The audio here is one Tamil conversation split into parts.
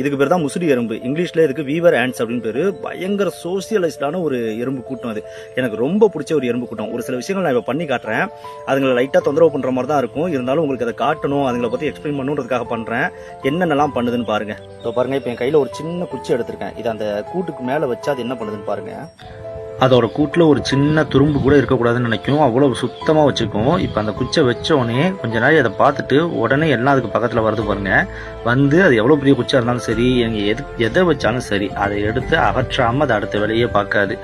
இதுக்கு பேர் தான் முசுடி எறும்பு. இங்கிலீஷில் இதுக்கு வீவர் ants அப்படின்னு பேர். பயங்கர சோசியலைஸ்டான ஒரு எறும்பு கூட்டம் அது. எனக்கு ரொம்ப பிடிச்ச ஒரு எறும்பு கூட்டம். ஒரு சில விஷயங்கள் நான் இப்போ பண்ணி காட்டுறேன். அதுங்களை லைட்டாக தொந்தரவு பண்ணுற மாதிரி தான் இருக்கும். இருந்தாலும் உங்களுக்கு அதை காட்டணும் அதுங்களை பற்றி எக்ஸ்பிளைன் பண்ணுன்றதுக்காக பண்ணுறேன் என்னென்னலாம் பண்ணுதுன்னு பாருங்க. இப்போ பாருங்க இப்போ என் கையில் ஒரு சின்ன குச்சி எடுத்திருக்கேன். இது அந்த கூட்டுக்கு மேலே வச்சு அது என்ன பண்ணுதுன்னு பாருங்க. அதோட கூட்டில் ஒரு சின்ன துரும்பு கூட இருக்கக்கூடாதுன்னு நினைக்கும். அவ்வளோ சுத்தமாக வச்சுக்கும். இப்போ அந்த குச்சை வச்ச உடனே கொஞ்ச நாள் அதை பார்த்துட்டு உடனே எல்லாம் அதுக்கு பக்கத்தில் வருது பாருங்க. வந்து அது எவ்வளோ பெரிய குச்சா இருந்தாலும் சரி எங்கள் எது எதை வச்சாலும் சரி அதை எடுத்து அகற்றாமல் அதை அடுத்த வேலையே பார்க்காது.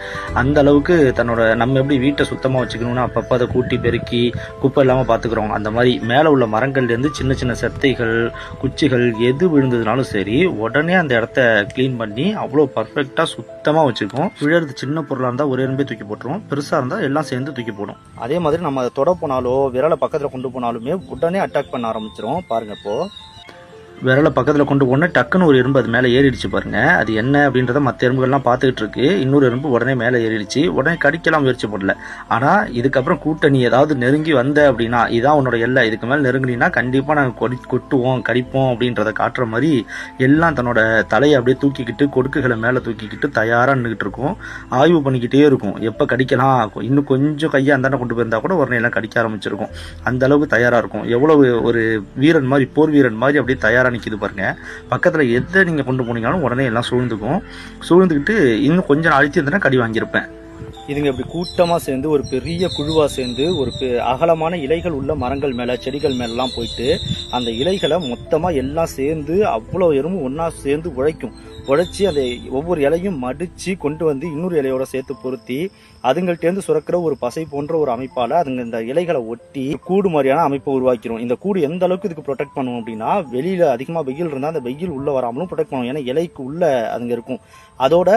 அந்த அளவுக்கு தன்னோட நம்ம எப்படி வீட்டை சுத்தமாக வச்சுக்கணும்னு அப்பப்போ அதை கூட்டி பெருக்கி குப்பை இல்லாமல் பார்த்துக்குறோம். அந்த மாதிரி மேலே உள்ள மரங்கள்லேருந்து சின்ன சின்ன செத்தைகள் குச்சிகள் எது விழுந்ததுனாலும் சரி உடனே அந்த இடத்த க்ளீன் பண்ணி அவ்வளோ பர்ஃபெக்டாக சுத்தமாக வச்சுக்கும். விழுறது சின்ன பொருளாக இருந்தால் ஒரு எறும்பே தூக்கி போட்டுரும் பெருசாக இருந்தால் எல்லாம் சேர்ந்து தூக்கி போடும். அதே மாதிரி நம்ம அதை தொட போனாலோ விரலை பக்கத்தில் கொண்டு போனாலுமே உடனே அட்டாக் பண்ண ஆரம்பிச்சிரும் பாருங்க இப்போ. விரலை பக்கத்தில் கொண்டு போன டக்குன்னு ஒரு எறும்பு அது மேலே ஏறிடுச்சு பாருங்க. அது என்ன அப்படின்றத மற்ற எறும்புகள்லாம் பார்த்துக்கிட்டு இருக்கு. இன்னொரு எறும்பு உடனே மேலே ஏறிடுச்சு. உடனே கடிக்கலாம் முயற்சி பண்ணல ஆனால் இதுக்கப்புறம் கூட்டணி ஏதாவது நெருங்கி வந்த அப்படின்னா இதான் உன்னோட எல்லை. இதுக்கு மேலே நெருங்கினா கண்டிப்பாக நாங்கள் கொடி கொட்டுவோம் கடிப்போம் அப்படின்றத காட்டுற மாதிரி எல்லாம் தன்னோட தலையை அப்படியே தூக்கிக்கிட்டு கொடுக்குகளை மேலே தூக்கிக்கிட்டு தயாராக நின்றுக்கிட்டு இருக்கும். ஆய்வு பண்ணிக்கிட்டே இருக்கும். எப்போ கடிக்கலாம்? இன்னும் கொஞ்சம் கையை அந்தாண்ட கொண்டு போயிருந்தா கூட உடனே எல்லாம் கடிக்க ஆரம்பிச்சிருக்கும். அந்த அளவுக்கு தயாராக இருக்கும். எவ்வளவு ஒரு வீரன் மாதிரி போர் வீரன் மாதிரி அப்படியே தயார் தயாராக நிற்கிது பாருங்க. பக்கத்தில் எதை நீங்கள் கொண்டு போனீங்கனாலும் உடனே எல்லாம் சூழ்ந்துக்கும். சூழ்ந்துக்கிட்டு இன்னும் கொஞ்சம் நாள் இருந்தேன்னா கடி வாங்கியிருப்பேன். இதுங்க இப்படி கூட்டமாக சேர்ந்து ஒரு பெரிய குழுவாக சேர்ந்து ஒரு பெ- அகலமான இலைகள் உள்ள மரங்கள் மேலே செடிகள் மேலெலாம் போயிட்டு அந்த இலைகளை மொத்தமாக எல்லாம் சேர்ந்து அவ்வளோ எறும்பு ஒன்றா சேர்ந்து உழைக்கும். உழைச்சி அதை ஒவ்வொரு இலையும் மடித்து கொண்டு வந்து இன்னொரு இலையோட சேர்த்து பொருத்தி அதுங்கள்ட்டேருந்து சுரக்கிற ஒரு பசை போன்ற ஒரு அமைப்பால் அதுங்க இந்த இலைகளை ஒட்டி கூடு மாதிரியான அமைப்பை உருவாக்கிடும் இந்த கூடு எந்த அளவுக்கு இதுக்கு ப்ரொடெக்ட் பண்ணும் அப்படின்னா வெளியில் அதிகமாக வெயில் இருந்தால் அந்த வெயில் உள்ளே வராமலும் ப்ரொடெக்ட் பண்ணும். ஏன்னா இலைக்கு உள்ளே அதுங்க இருக்கும். அதோட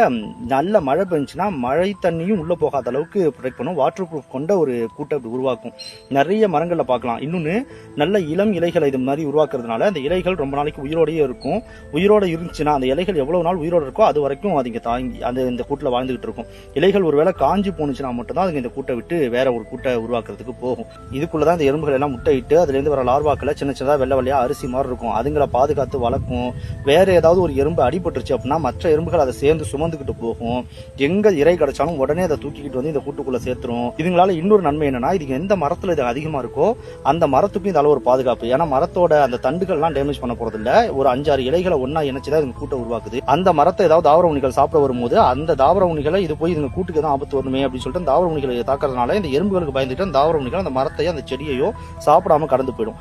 நல்ல மழை பெஞ்சுன்னா மழை தண்ணியும் உள்ளே போகாத அளவுக்கு ப்ரொடெக்ட் பண்ணும். வாட்டர் ப்ரூஃப் கொண்ட ஒரு கூட்டை அப்படி உருவாக்கும். நிறைய மரங்களில் பார்க்கலாம். இன்னொன்று நல்ல இளம் இலைகளை இது மாதிரி உருவாக்குறதுனால அந்த இலைகள் ரொம்ப நாளைக்கு உயிரோடையே இருக்கும். உயிரோட இருந்துச்சுன்னா அந்த இலைகள் எவ்வளோ நாள் உயிரோடு இருக்கோ அது வரைக்கும் அதுங்க தாங்கி அந்த இந்த கூட்டில் வாழ்ந்துகிட்டு இருக்கும். இலைகள் ஒருவேளை காஞ்சி போணுச்சுன்னா மட்டும்தான் அதுங்க இந்த கூட்டை விட்டு வேற ஒரு கூட்டை உருவாக்குறதுக்கு போகும். இதுக்குள்ளே தான் இந்த எறும்புகள் எல்லாம் முட்டையிட்டு அதுலேருந்து வர லார்வாக்களை சின்ன சின்னதாக வெள்ளை வெள்ளையாக அரிசி மாதிரி இருக்கும். அதுங்களை பாதுகாத்து வளர்க்கும். வேற ஏதாவது ஒரு எறும்பு அடிபட்டுருச்சு அப்படின்னா மற்ற எறும்புகள் அதை சேர்ந்து சுமந்துக்கிட்டு போகும். எங்கே இறை கிடைச்சாலும் உடனே அதை தூக்கிக்கிட்டு வந்து இந்த கூட்டுக்குள்ள சேர்த்துரும். இதுங்களால இன்னொரு நன்மை என்னன்னா இது எந்த மரத்துல இது அதிகமா இருக்கோ அந்த மரத்துக்கும் இதால ஒரு பாதுகாப்பு. ஏன்னா மரத்தோட அந்த தண்டுகள்லாம் டேமேஜ் பண்ண போறது இல்ல ஒரு அஞ்சாறு இலைகளை ஒன்னா இணைச்சுதான் இதுங்க கூட்டை உருவாக்குது. அந்த மரத்தை ஏதாவது தாவர உணிகள் சாப்பிட வரும்போது அந்த தாவர உணிகளை இது போய் இதுங்க கூட்டுக்கு தான் ஆபத்து வருமே அப்படின்னு சொல்லிட்டு தாவர உணிகளை தாக்குறதுனால இந்த எறும்புகளுக்கு பயந்துட்டு அந்த தாவர உணிகள் அந்த மரத்தையோ அந்த செடியையோ சாப்பிடாம கடந்து போயிடும்.